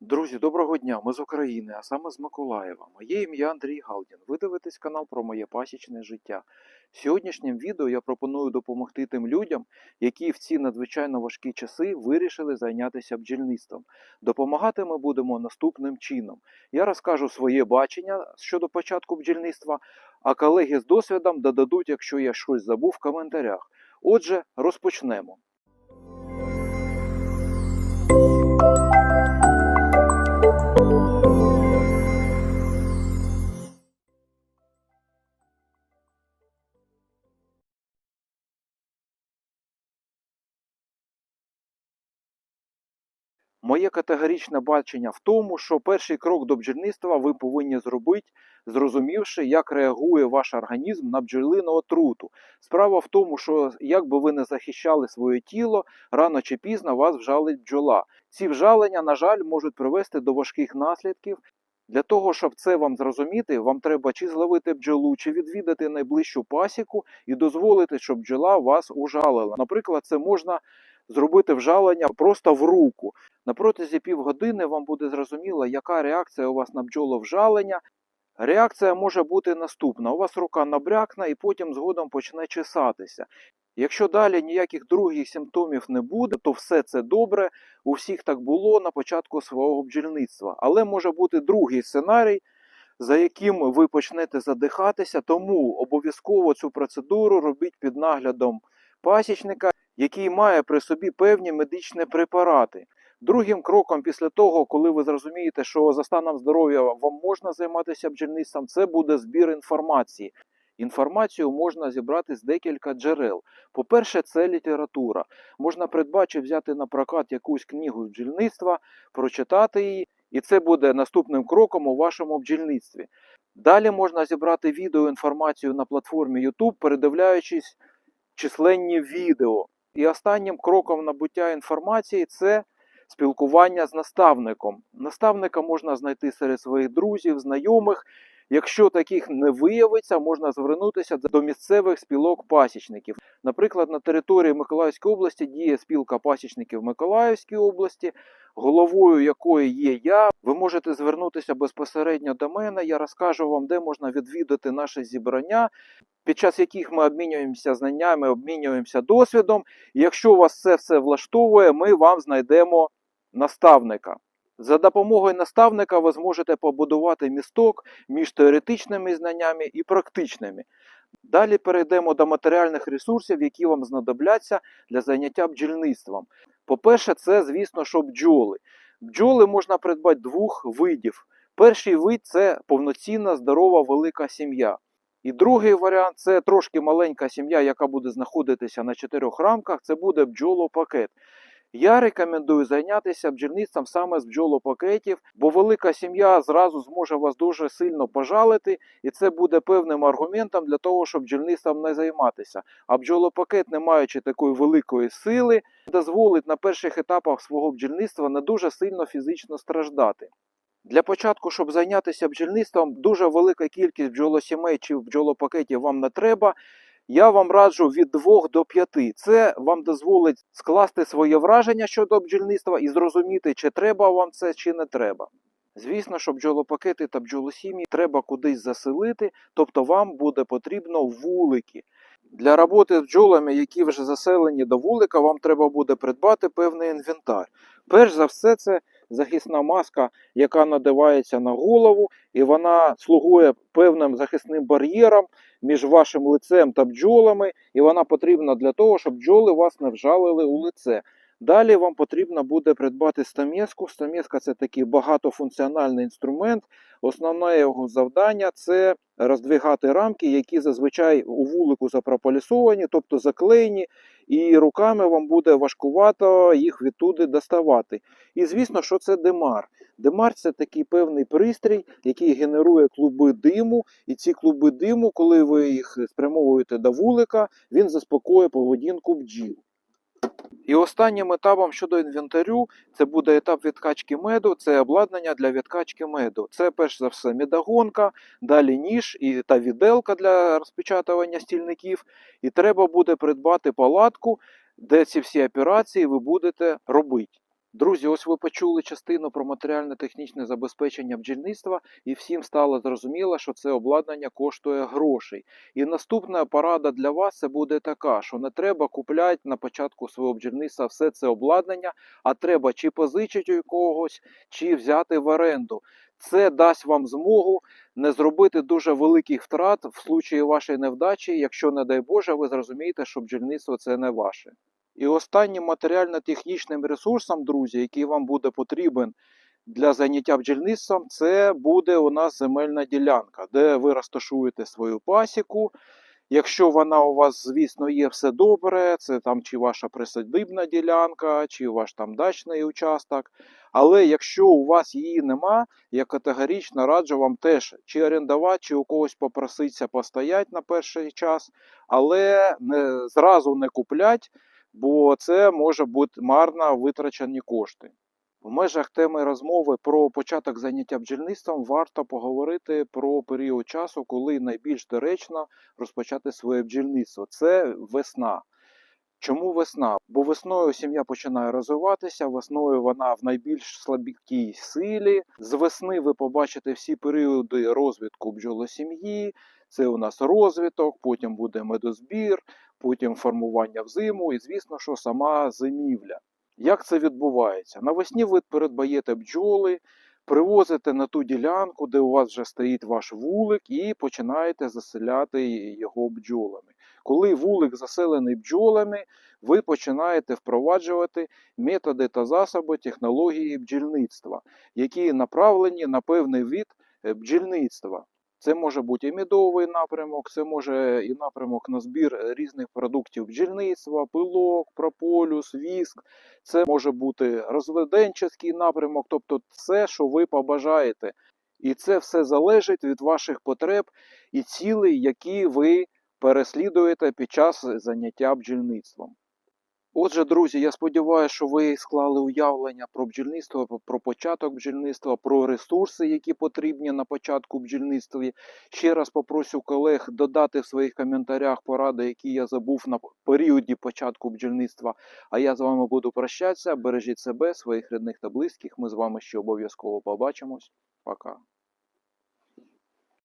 Друзі, доброго дня! Ми з України, а саме з Миколаєва. Моє ім'я Андрій Галдін. Ви дивитесь канал про моє пасічне життя. Сьогоднішнім відео я пропоную допомогти тим людям, які в ці надзвичайно важкі часи вирішили зайнятися бджільництвом. Допомагати ми будемо наступним чином. Я розкажу своє бачення щодо початку бджільництва, а колеги з досвідом додадуть, якщо я щось забув в коментарях. Отже, розпочнемо. Моє категоричне бачення в тому, що перший крок до бджільництва ви повинні зробити, зрозумівши, як реагує ваш організм на бджолину отруту. Справа в тому, що як би ви не захищали своє тіло, рано чи пізно вас вжалить бджола. Ці вжалення, на жаль, можуть привести до важких наслідків. Для того, щоб це вам зрозуміти, вам треба чи зловити бджолу, чи відвідати найближчу пасіку і дозволити, щоб бджола вас ужалила. Наприклад, це можна зробити вжалення просто в руку. На протязі півгодини вам буде зрозуміло, яка реакція у вас на бджоловжалення. Реакція може бути наступна: у вас рука набрякне і потім згодом почне чесатися. Якщо далі ніяких других симптомів не буде, то все це добре. У всіх так було на початку свого бджільництва. Але може бути другий сценарій, за яким ви почнете задихатися, тому обов'язково цю процедуру робіть під наглядом пасічника, який має при собі певні медичні препарати. Другим кроком після того, коли ви зрозумієте, що за станом здоров'я вам можна займатися бджільництвом, це буде збір інформації. Інформацію можна зібрати з декілька джерел. По-перше, це література. Можна придбати, взяти на прокат якусь книгу з бджільництва, прочитати її, і це буде наступним кроком у вашому бджільництві. Далі можна зібрати відео інформацію на платформі YouTube, передивляючись численні відео. І останнім кроком набуття інформації це спілкування з наставником. Наставника можна знайти серед своїх друзів, знайомих. Якщо таких не виявиться, можна звернутися до місцевих спілок пасічників. Наприклад, на території Миколаївської області діє спілка пасічників Миколаївської області, головою якої є я. Ви можете звернутися безпосередньо до мене. Я розкажу вам, де можна відвідати наше зібрання, під час яких ми обмінюємося знаннями, обмінюємося досвідом. І якщо вас це все влаштовує, ми вам знайдемо наставника. За допомогою наставника ви зможете побудувати місток між теоретичними знаннями і практичними. Далі перейдемо до матеріальних ресурсів, які вам знадобляться для заняття бджільництвом. По-перше, це, звісно, що бджоли. Бджоли можна придбати двох видів. Перший вид це повноцінна, здорова, велика сім'я. І другий варіант це трошки маленька сім'я, яка буде знаходитися на чотирьох рамках. Це буде бджолопакет. Я рекомендую зайнятися бджільництвом саме з бджолопакетів, бо велика сім'я зразу зможе вас дуже сильно пожалити, і це буде певним аргументом для того, щоб бджільництвом не займатися. А бджолопакет, не маючи такої великої сили, дозволить на перших етапах свого бджільництва не дуже сильно фізично страждати. Для початку, щоб зайнятися бджільництвом, дуже велика кількість бджолосімей чи бджолопакетів вам не треба. Я вам раджу від 2 до 5. Це вам дозволить скласти своє враження щодо бджільництва і зрозуміти, чи треба вам це, чи не треба. Звісно, що бджолопакети та бджолосім'ї треба кудись заселити, тобто вам буде потрібно вулики. Для роботи з бджолами, які вже заселені до вулика, вам треба буде придбати певний інвентар. Перш за все, це захисна маска, яка надивається на голову, і вона слугує певним захисним бар'єром між вашим лицем та бджолами, і вона потрібна для того, щоб бджоли вас не вжалили у лице. Далі вам потрібно буде придбати стамеску. Стамеска це такий багатофункціональний інструмент. Основне його завдання це роздвигати рамки, які зазвичай у вулику запрополісовані, тобто заклеєні, і руками вам буде важкувато їх відтуди доставати. І звісно, що це демар. Демар це такий певний пристрій, який генерує клуби диму, і ці клуби диму, коли ви їх спрямовуєте до вулика, він заспокоює поведінку бджіл. І останнім етапом щодо інвентарю це буде етап відкачки меду, це обладнання для відкачки меду. Це перш за все медогонка, далі ніж і та віделка для розпечатування стільників. І треба буде придбати палатку, де ці всі операції ви будете робити. Друзі, ось ви почули частину про матеріально-технічне забезпечення бджільництва, і всім стало зрозуміло, що це обладнання коштує грошей. І наступна порада для вас це буде така, що не треба купляти на початку свого бджільництва все це обладнання, а треба чи позичити у когось, чи взяти в оренду. Це дасть вам змогу не зробити дуже великих втрат в случаї вашої невдачі, якщо, не дай Боже, ви зрозумієте, що бджільництво це не ваше. І останнім матеріально-технічним ресурсом, друзі, який вам буде потрібен для заняття бджільництвом, це буде у нас земельна ділянка, де ви розташуєте свою пасіку. Якщо вона у вас, звісно, є все добре, це там чи ваша присадибна ділянка, чи ваш там дачний участок. Але якщо у вас її нема, я категорично раджу вам теж чи орендувати, чи у когось попроситися постояти на перший час, але не, зразу не куплять, бо це може бути марно витрачені кошти. В межах теми розмови про початок заняття бджільництвом варто поговорити про період часу, коли найбільш доречно розпочати своє бджільництво. Це весна. Чому весна? Бо весною сім'я починає розвиватися, весною вона в найбільш слабкій силі. З весни ви побачите всі періоди розвитку бджолосім'ї. Це у нас розвиток, потім буде медозбір, потім формування взиму і, звісно, що сама зимівля. Як це відбувається? Навесні ви передбаєте бджоли, привозите на ту ділянку, де у вас вже стоїть ваш вулик, і починаєте заселяти його бджолами. Коли вулик заселений бджолами, ви починаєте впроваджувати методи та засоби технології бджільництва, які направлені на певний вид е, бджільництва. Це може бути і медовий напрямок, це може і напрямок на збір різних продуктів бджільництва, пилок, прополюс, віск. Це може бути розведенчий напрямок, тобто все, що ви побажаєте. І це все залежить від ваших потреб і цілей, які ви переслідуєте під час заняття бджільництвом. Отже, друзі, я сподіваюся, що ви склали уявлення про бджільництво, про- початок бджільництва, про ресурси, які потрібні на початку бджільництва. Ще раз попрошу колег додати в своїх коментарях поради, які я забув на періоді початку бджільництва. А я з вами буду прощатися. Бережіть себе, своїх рідних та близьких. Ми з вами ще обов'язково побачимось. Пока.